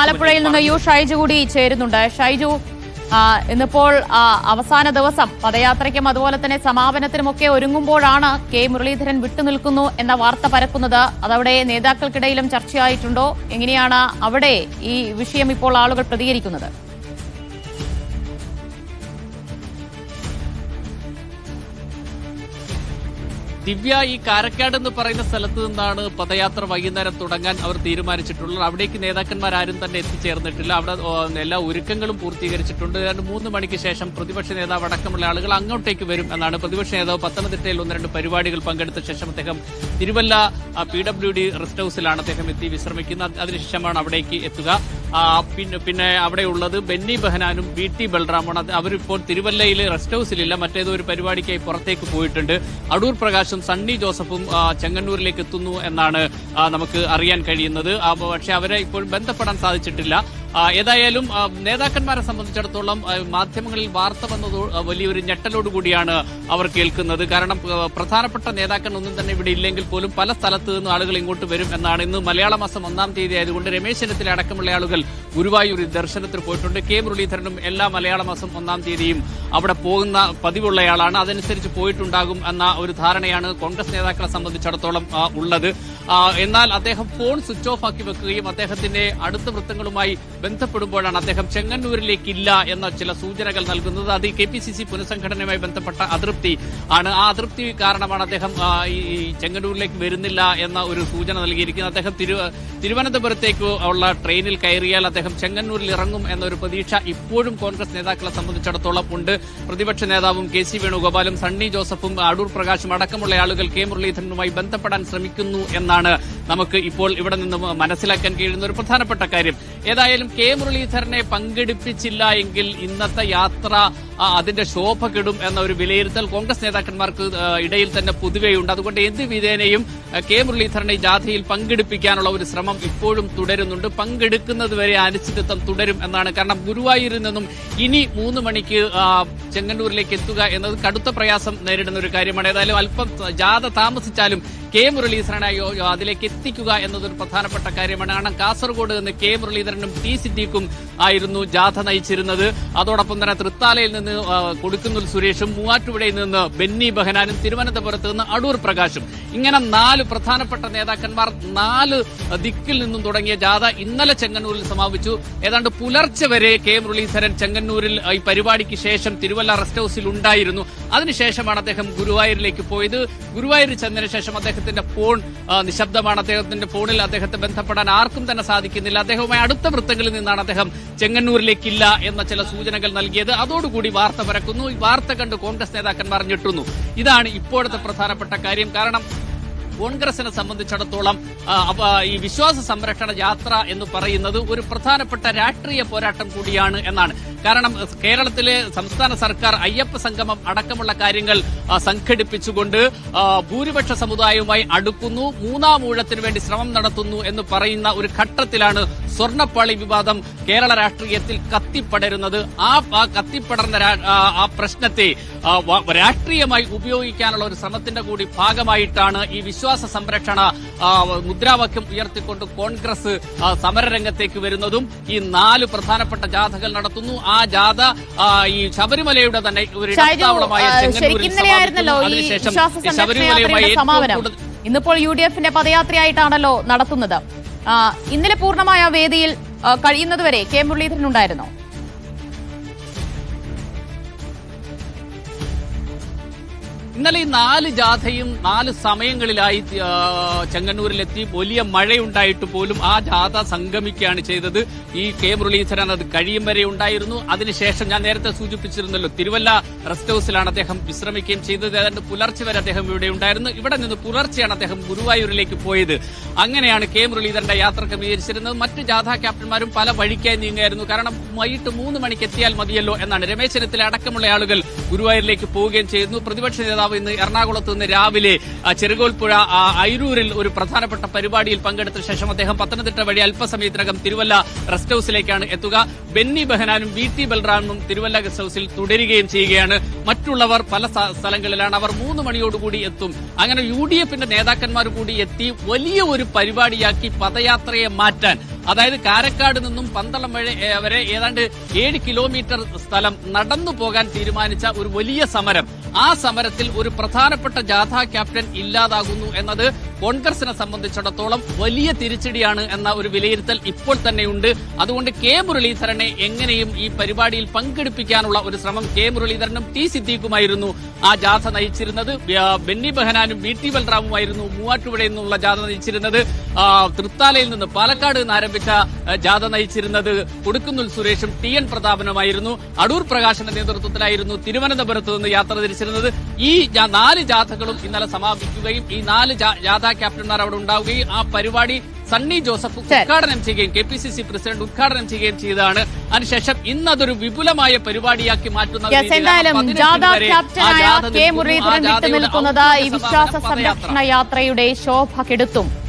ആലപ്പുഴയിൽ നിന്ന് യു ഷൈജു കൂടി ചേരുന്നുണ്ട്. ഷൈജു ഇന്നിപ്പോൾ അവസാന ദിവസം പദയാത്രയ്ക്കും അതുപോലെ തന്നെ സമാപനത്തിനുമൊക്കെ ഒരുങ്ങുമ്പോഴാണ് കെ. മുരളീധരൻ വിട്ടുനിൽക്കുന്നു എന്ന വാർത്ത പരക്കുന്നത്. അതവിടെ നേതാക്കൾക്കിടയിലും ചർച്ചയായിട്ടുണ്ടോ? എങ്ങനെയാണ് അവിടെ ഈ വിഷയം ഇപ്പോൾ ആളുകൾ പ്രതികരിക്കുന്നത്? ദിവ്യ ഈ കാരക്കാട് എന്ന് പറയുന്ന സ്ഥലത്ത് നിന്നാണ് പദയാത്ര വൈകുന്നേരം തുടങ്ങാൻ അവർ തീരുമാനിച്ചിട്ടുള്ളത്. അവിടേക്ക് നേതാക്കന്മാർ ആരും തന്നെ എത്തിച്ചേർന്നിട്ടില്ല. അവിടെ എല്ലാ ഒരുക്കങ്ങളും പൂർത്തീകരിച്ചിട്ടുണ്ട്. ഏതാണ്ട് മൂന്ന് മണിക്ക് ശേഷം പ്രതിപക്ഷ നേതാവ് അടക്കമുള്ള ആളുകൾ അങ്ങോട്ടേക്ക് വരും എന്നാണ് പ്രതിപക്ഷ നേതാവ് പത്തനംതിട്ടയിൽ ഒന്ന് രണ്ട് പരിപാടികൾ പങ്കെടുത്ത ശേഷം അദ്ദേഹം Thiruvalla P W D rest ഹൌസിലാണ് അദ്ദേഹം എത്തി വിശ്രമിക്കുന്നത്. അതിനുശേഷമാണ് അവിടേക്ക് എത്തുക. പിന്നെ പിന്നെ അവിടെ ഉള്ളത് ബെന്നി ബെഹനാനും വി ടി ബൽറാമാണ് അവരിപ്പോൾ തിരുവല്ലയിലെ റെസ്റ്റ് ഹൌസിലില്ല. മറ്റേതോ ഒരു പരിപാടിക്കായി പുറത്തേക്ക് പോയിട്ടുണ്ട്. അടൂർ പ്രകാശും സണ്ണി ജോസഫും ചെങ്ങന്നൂരിലേക്ക് എത്തുന്നു എന്നാണ് നമുക്ക് അറിയാൻ കഴിയുന്നത്. പക്ഷെ അവരെ ഇപ്പോൾ ബന്ധപ്പെടാൻ സാധിച്ചിട്ടില്ല. ഏതായാലും നേതാക്കന്മാരെ സംബന്ധിച്ചിടത്തോളം മാധ്യമങ്ങളിൽ വാർത്ത വന്നത് വലിയൊരു ഞെട്ടലോട് കൂടിയാണ് അവർ കേൾക്കുന്നത്. കാരണം പ്രധാനപ്പെട്ട നേതാക്കൾ ഒന്നും തന്നെ ഇവിടെ ഇല്ലെങ്കിൽ പോലും പല സ്ഥലത്തു നിന്നും ആളുകൾ ഇങ്ങോട്ട് വരും എന്നാണ് ഇന്ന് മലയാള മാസം ഒന്നാം തീയതി ആയതുകൊണ്ട് രമേശ് ചെന്നിത്തല അടക്കമുള്ള ആളുകൾ ഗുരുവായൂർ ദർശനത്തിന് പോയിട്ടുണ്ട്. കെ മുരളീധരനും എല്ലാ മലയാള മാസം ഒന്നാം തീയതിയും അവിടെ പോകുന്ന പതിവുള്ളയാളാണ്. അതനുസരിച്ച് പോയിട്ടുണ്ടാകും എന്ന ഒരു ധാരണയാണ് കോൺഗ്രസ് നേതാക്കളെ സംബന്ധിച്ചിടത്തോളം ഉള്ളത്. എന്നാൽ അദ്ദേഹം ഫോൺ സ്വിച്ച് ഓഫ് ആക്കി വെക്കുകയും അദ്ദേഹത്തിന്റെ അടുത്ത വൃത്തങ്ങളുമായി ബന്ധപ്പെടുമ്പോഴാണ് അദ്ദേഹം ചെങ്ങന്നൂരിലേക്കില്ല എന്ന ചില സൂചനകൾ നൽകുന്നത്. അത് കെ പി സി സി പുനഃസംഘടനയുമായി ബന്ധപ്പെട്ട അതൃപ്തി ആണ്. ആ അതൃപ്തി കാരണമാണ് അദ്ദേഹം ഈ ചെങ്ങന്നൂരിലേക്ക് വരുന്നില്ല എന്ന ഒരു സൂചന നൽകിയിരിക്കുന്നത്. അദ്ദേഹം തിരു തിരുവനന്തപുരത്തേക്ക് ഉള്ള ട്രെയിനിൽ കയറിയാൽ അദ്ദേഹം ചെങ്ങന്നൂരിൽ ഇറങ്ങും എന്നൊരു പ്രതീക്ഷ ഇപ്പോഴും കോൺഗ്രസ് നേതാക്കളെ സംബന്ധിച്ചിടത്തോളം ഉണ്ട്. പ്രതിപക്ഷ നേതാവും കെ സി വേണുഗോപാലും സണ്ണി ജോസഫും അടൂർ പ്രകാശും അടക്കമുള്ള ആളുകൾ കെ മുരളീധരനുമായി ബന്ധപ്പെടാൻ ശ്രമിക്കുന്നു എന്നാണ് നമുക്ക് ഇപ്പോൾ ഇവിടെ നിന്ന് മനസ്സിലാക്കാൻ കഴിയുന്ന ഒരു പ്രധാനപ്പെട്ട കാര്യം. ഏതായാലും കെ മുരളീധരനെ പങ്കെടുപ്പിച്ചില്ല എങ്കിൽ ഇന്നത്തെ യാത്ര അതിന്റെ ശോഭ കെടും എന്ന ഒരു വിലയിരുത്തൽ കോൺഗ്രസ് നേതാക്കന്മാർക്ക് ഇടയിൽ തന്നെ പൊതുവെയുണ്ട്. അതുകൊണ്ട് എന്ത് വിധേനയും കെ മുരളീധരനെ ജാഥയിൽ പങ്കെടുപ്പിക്കാനുള്ള ഒരു ശ്രമം ഇപ്പോഴും തുടരുന്നുണ്ട്. പങ്കെടുക്കുന്നത് വരെ അനിശ്ചിതത്വം തുടരും എന്നാണ്. കാരണം ഗുരുവായൂരിൽ നിന്നും ഇനി മൂന്ന് മണിക്ക് ചെങ്ങന്നൂരിലേക്ക് എത്തുക എന്നത് കടുത്ത പ്രയാസം നേരിടുന്ന ഒരു കാര്യമാണ്. ഏതായാലും അല്പം ജാഥ താമസിച്ചാലും കെ മുരളീധരനായോ അതിലേക്ക് എത്തിക്കുക എന്നതൊരു പ്രധാനപ്പെട്ട കാര്യമാണ്. കാരണം കാസർഗോഡ് നിന്ന് കെ മുരളീധരനും ടി സിദ്ദീഖും ആയിരുന്നു ജാഥ നയിച്ചിരുന്നത്. അതോടൊപ്പം തന്നെ തൃത്താലയിൽ നിന്ന് കൊടുക്കുന്നിൽ സുരേഷും മൂവാറ്റുപുഴയിൽ നിന്ന് ബെന്നി ബഹനാനും തിരുവനന്തപുരത്ത് നിന്ന് അടൂർ പ്രകാശും. ഇങ്ങനെ നാല് പ്രധാനപ്പെട്ട നേതാക്കന്മാർ നാല് ദിക്കിൽ നിന്നും തുടങ്ങിയ ജാഥ ഇന്നലെ ചെങ്ങന്നൂരിൽ സമാപിച്ചു. ഏതാണ്ട് പുലർച്ചെ വരെ കെ മുരളീധരൻ ചെങ്ങന്നൂരിൽ ഈ പരിപാടിക്ക് ശേഷം തിരുവല്ല റെസ്റ്റ് ഹൌസിൽ ഉണ്ടായിരുന്നു. അതിനുശേഷമാണ് അദ്ദേഹം ഗുരുവായൂരിലേക്ക് പോയത്. ഗുരുവായൂരിൽ ചെന്നതിന് ശേഷം അദ്ദേഹത്തിന്റെ ഫോൺ നിശബ്ദമാണ്. അദ്ദേഹത്തിന്റെ ഫോണിൽ അദ്ദേഹത്തെ ബന്ധപ്പെടാൻ ആർക്കും തന്നെ സാധിക്കുന്നില്ല. അദ്ദേഹവുമായി അടുത്ത വൃത്തങ്ങളിൽ നിന്നാണ് അദ്ദേഹം ചെങ്ങന്നൂരിലേക്കില്ല എന്ന ചില സൂചനകൾ നൽകിയത്. അതോടുകൂടി വാർത്ത പരക്കുന്നു. ഈ വാർത്ത കണ്ട് കോൺഗ്രസ് നേതാക്കന്മാർ ഞെട്ടുന്നു. ഇതാണ് ഇപ്പോഴത്തെ പ്രധാനപ്പെട്ട കാര്യം. കാരണം കോൺഗ്രസിനെ സംബന്ധിച്ചിടത്തോളം ഈ വിശ്വാസ സംരക്ഷണ യാത്ര എന്ന് പറയുന്നത് ഒരു പ്രധാനപ്പെട്ട രാഷ്ട്രീയ പോരാട്ടം കൂടിയാണ് എന്നാണ്. കാരണം കേരളത്തിലെ സംസ്ഥാന സർക്കാർ അയ്യപ്പ സംഗമം അടക്കമുള്ള കാര്യങ്ങൾ സംഘടിപ്പിച്ചുകൊണ്ട് ഭൂരിപക്ഷ സമുദായവുമായി അടുക്കുന്നു മൂന്നാം ഊഴത്തിന് വേണ്ടി ശ്രമം നടത്തുന്നു എന്ന് പറയുന്ന ഒരു ഘട്ടത്തിലാണ് സ്വർണപ്പാളി വിവാദം കേരള രാഷ്ട്രീയത്തിൽ കത്തിപ്പടരുന്നത്. ആ കത്തിപ്പടർന്ന ആ, പ്രശ്നത്തെ രാഷ്ട്രീയമായി ഉപയോഗിക്കാനുള്ള ഒരു ശ്രമത്തിന്റെ കൂടി ഭാഗമായിട്ടാണ് ഈ വിശ്വാസ സംരക്ഷണ മുദ്രാവാക്യം ഉയർത്തിക്കൊണ്ട് കോൺഗ്രസ് സമരരംഗത്തേക്ക് വരുന്നതും ഈ നാല് പ്രധാനപ്പെട്ട ജാഥകൾ നടത്തുന്നു. ആ ജാഥ ഈ ശബരിമലയുടെ തന്നെ ഒരു ഇടത്താവളമായ അതിനുശേഷം ശബരിമലയുമായി ഇന്നിപ്പോൾ യു ഡി എഫിന്റെ പദയാത്രയായിട്ടാണല്ലോ നടത്തുന്നത്. ഇന്നലെ പൂർണമായ വേദിയിൽ കഴിയുന്നതുവരെ കെ മുരളീധരൻ ഉണ്ടായിരുന്നോ? ഇന്നലെ ഈ നാല് ജാഥയും നാല് സമയങ്ങളിലായി ചെങ്ങന്നൂരിലെത്തി. വലിയ മഴയുണ്ടായിട്ട് പോലും ആ ജാഥ സംഗമിക്കുകയാണ് ചെയ്തത്. ഈ കെ മുരളീധരൻ അത് കഴിയും വരെ ഉണ്ടായിരുന്നു. അതിനുശേഷം ഞാൻ നേരത്തെ സൂചിപ്പിച്ചിരുന്നല്ലോ തിരുവല്ല റെസ്റ്റ് ഹൌസിലാണ് അദ്ദേഹം വിശ്രമിക്കുകയും ചെയ്തത്. ഏതാണ്ട് പുലർച്ചെ വരെ അദ്ദേഹം ഇവിടെ ഉണ്ടായിരുന്നു. ഇവിടെ നിന്ന് പുലർച്ചെയാണ് അദ്ദേഹം ഗുരുവായൂരിലേക്ക് പോയത്. അങ്ങനെയാണ് കെ മുരളീധരന്റെ യാത്ര ക്രമീകരിച്ചിരുന്നത്. മറ്റ് ജാഥാ ക്യാപ്റ്റന്മാരും പല വഴിക്കായി നീങ്ങുകയായിരുന്നു കാരണം വൈകിട്ട് മൂന്ന് മണിക്ക് എത്തിയാൽ മതിയല്ലോ എന്നാണ് രമേശ് അടക്കമുള്ള ആളുകൾ ഗുരുവായൂരിലേക്ക് പോവുകയും ചെയ്യുന്നു. പ്രതിപക്ഷ നേതാവ് ഇന്ന് എറണാകുളത്ത് നിന്ന് രാവിലെ ചെറുകോൽപ്പുഴ ഐരൂരിൽ ഒരു പ്രധാനപ്പെട്ട പരിപാടിയിൽ പങ്കെടുത്ത ശേഷം അദ്ദേഹം പത്തനംതിട്ട വഴി അല്പസമയത്തിനകം തിരുവല്ല റെസ്റ്റ് ഹൌസിലേക്കാണ് എത്തുക. ബെന്നി ബെഹനാനും വി ടി ബൽറാമും തിരുവല്ല ഗസ്റ്റ് ഹൌസിൽ തുടരുകയും ചെയ്യുകയാണ്. മറ്റുള്ളവർ പല സ്ഥലങ്ങളിലാണ്. അവർ മൂന്ന് മണിയോടുകൂടി എത്തും. അങ്ങനെ യു ഡി എഫിന്റെ നേതാക്കന്മാർ കൂടി എത്തി വലിയ ഒരു പരിപാടിയാക്കി പദയാത്രയെ മാറ്റാൻ അതായത് കാരക്കാട് നിന്നും പന്തളം വരെ ഏതാണ്ട് ഏഴ് കിലോമീറ്റർ സ്ഥലം നടന്നു പോകാൻ തീരുമാനിച്ച ഒരു വലിയ സമരം. ആ സമരത്തിൽ ഒരു പ്രധാനപ്പെട്ട ജാഥാ ക്യാപ്റ്റൻ ഇല്ലാതാകുന്നു എന്നത് കോൺഗ്രസിനെ സംബന്ധിച്ചിടത്തോളം വലിയ തിരിച്ചടിയാണ് എന്ന ഒരു വിലയിരുത്തൽ ഇപ്പോൾ തന്നെയുണ്ട്. അതുകൊണ്ട് കെ മുരളീധരനെ എങ്ങനെയും ഈ പരിപാടിയിൽ പങ്കെടുപ്പിക്കാനുള്ള ഒരു ശ്രമം കെ മുരളീധരനും ടി സിദ്ദീഖുമായിരുന്നു. ആ ജാഥ നയിച്ചിരുന്നത്. ബെന്നി ബഹനാനും ബി ടി ബൽറാമുമായിരുന്നു മൂവാറ്റുപുഴയിൽ നിന്നുള്ള ജാഥ നയിച്ചിരുന്നത്. തൃത്താലയിൽ നിന്ന് പാലക്കാട് നിന്ന് ആരംഭിച്ച ജാഥ നയിച്ചിരുന്നത് കൊടുക്കുന്നുൽ സുരേഷും ടി എൻ പ്രതാപനുമായിരുന്നു. അടൂർ പ്രകാശന്റെ നേതൃത്വത്തിലായിരുന്നു തിരുവനന്തപുരത്ത് നിന്ന് യാത്ര തിരിച്ചിരുന്നത്. ഈ നാല് ജാഥകളും ഇന്നലെ സമാപിക്കുകയും ഈ നാല് ജാഥ ക്യാപ്റ്റന്മാർ അവിടെ ഉണ്ടാവുകയും ആ പരിപാടി സണ്ണി ജോസഫ്. ഉദ്ഘാടനം ചെയ്യുകയും K P C C president ഉദ്ഘാടനം ചെയ്യുകയും ചെയ്തതാണ്. അതിനുശേഷം ഇന്ന് അതൊരു വിപുലമായ പരിപാടിയാക്കി മാറ്റുന്ന ക്യാപ്റ്റനായ കെ മുരളീധരൻ ഈ വിശ്വാസ സംരക്ഷണ യാത്രയുടെ ശോഭ കെടുത്തും.